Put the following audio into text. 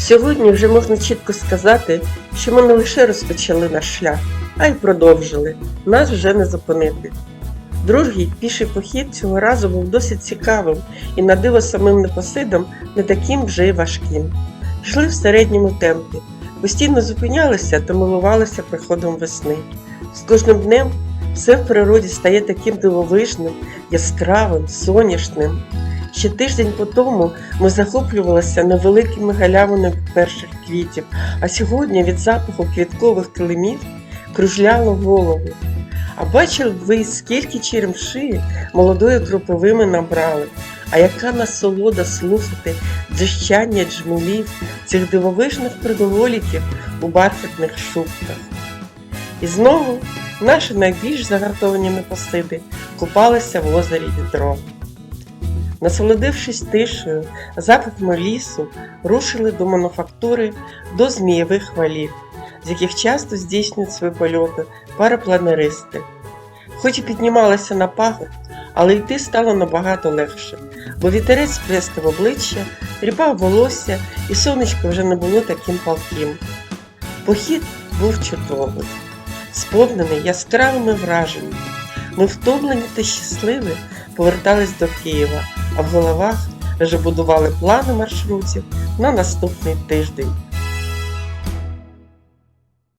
Сьогодні вже можна чітко сказати, що ми не лише розпочали наш шлях, а й продовжили. Нас вже не зупинити. Другий піший похід цього разу був досить цікавим і на диво самим непосидам не таким вже й важким. Йшли в середньому темпі, постійно зупинялися та милувалися приходом весни. З кожним днем все в природі стає таким дивовижним, яскравим, соняшним. Ще тиждень по тому ми захоплювалися невеликими галявинами перших квітів, а сьогодні від запаху квіткових килимів кружляло голову. А бачили б ви, скільки черемши молодої кропиви набрали, а яка насолода слухати дзищання джмелів, цих дивовижних придоволіків у бархатних шубках. І знову наші найбільш загартовані непосиди купалися в озері відро. Насолодившись тишею, запахами лісу, рушили до мануфактури до змієвих валів, з яких часто здійснюють свої польоти парапланеристи. Хоч і піднімалися на пагорб, але йти стало набагато легше, бо вітерець плескав обличчя, ріпав волосся, і сонечко вже не було таким палким. Похід був чудовий, сповнений яскравими враженнями. Ми втомлені та щасливі повертались до Києва, а в головах вже будували плани маршрутів на наступний тиждень.